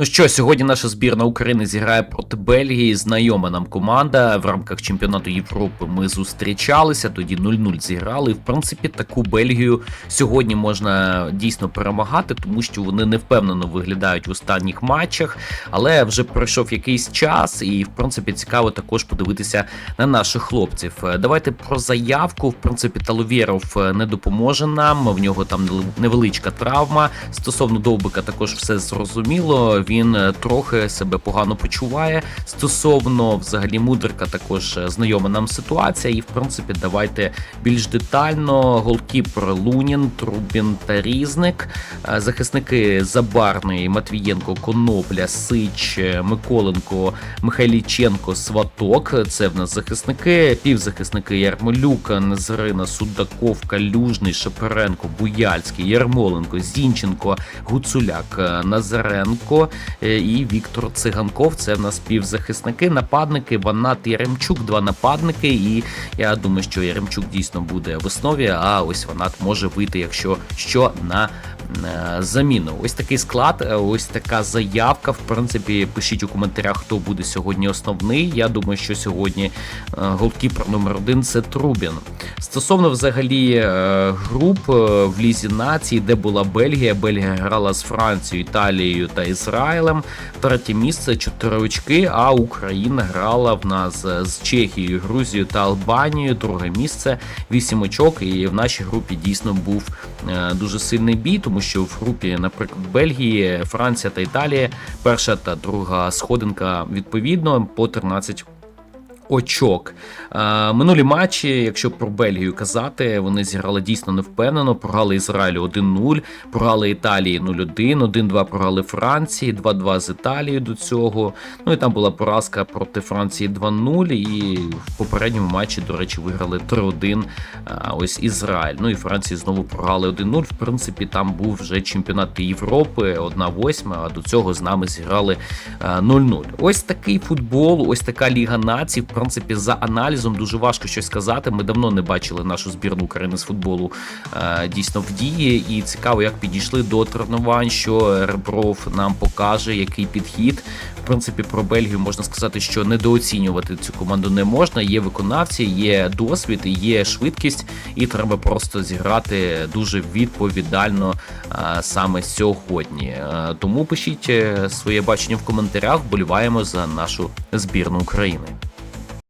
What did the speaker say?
Ну що, сьогодні наша збірна України зіграє проти Бельгії. Знайома нам команда в рамках чемпіонату Європи. Ми зустрічалися, тоді 0-0 зіграли. І, в принципі, таку Бельгію сьогодні можна дійсно перемагати, тому що вони невпевнено виглядають в останніх матчах. Але вже пройшов якийсь час, і в принципі цікаво також подивитися на наших хлопців. Давайте про заявку. В принципі, Таловєров е, не допоможе нам. В нього там невеличка травма. Стосовно Довбика також все зрозуміло. Він е, трохи себе погано почуває. Стосовно взагалі мудрика, також е, знайома нам ситуація. І в принципі, давайте більш детально. Голкіпер Лунін, Трубін та Різник. Е, Захисники Забарний, Матвієнко, Конопля, Сич, Миколенко, Михайліченко, Сваток. Це в нас захисники, півзахисники Ярмолюк, Незрина, Судаков, Калюжний, Шеперенко, Буяльський, Ярмоленко, Зінченко, Гуцуляк, Назаренко і Віктор Циганков. Це в нас півзахисники, нападники, Ванат Яремчук, два нападники. І я думаю, що Яремчук дійсно буде в основі. А ось Ванат може вийти, якщо що на е, заміну. Ось такий склад, е, ось така заявка. В принципі, пишіть у коментарях, хто буде сьогодні основний. Я думаю, що сьогодні е, голкіпер номер один це Трубін. Стосовно взагалі е, груп е, в Лізі націй, де була Бельгія, Бельгія грала з Францією, Італією та Ізраїлем. Третє місце 4 очки. А Україна грала в нас е, з Чехією, Грузією та Албанією. Друге місце 8 очок. І в нашій групі дійсно був е, дуже сильний бій, тому що в групі, наприклад, Бельгії, Франція та Італія, перша та друга сходинка відповідно по 13 очок. Е, Минулі матчі, якщо про Бельгію казати, вони зіграли дійсно невпевнено. Програли Ізраїлю 1-0, програли Італії 0-1, 1-2 програли Франції, 2-2 з Італією до цього. Ну і там була поразка проти Франції 2-0. І в попередньому матчі, до речі, виграли 3-1. е, Ось Ізраїль. Ну і Франції знову програли 1-0. В принципі, там був вже чемпіонат Європи, 1-8, а до цього з нами зіграли е, 0-0. Ось такий футбол, ось така ліга націй. Принципі, за аналізом дуже важко щось сказати. Ми давно не бачили нашу збірну України з футболу е, дійсно в дії. І цікаво, як підійшли до тренувань, що Ребров нам покаже, який підхід. В принципі, про Бельгію можна сказати, що недооцінювати цю команду не можна. Є виконавці, є досвід, є швидкість, і треба просто зіграти дуже відповідально е, саме сьогодні. Е, Тому пишіть своє бачення в коментарях. Боліваємо за нашу збірну України.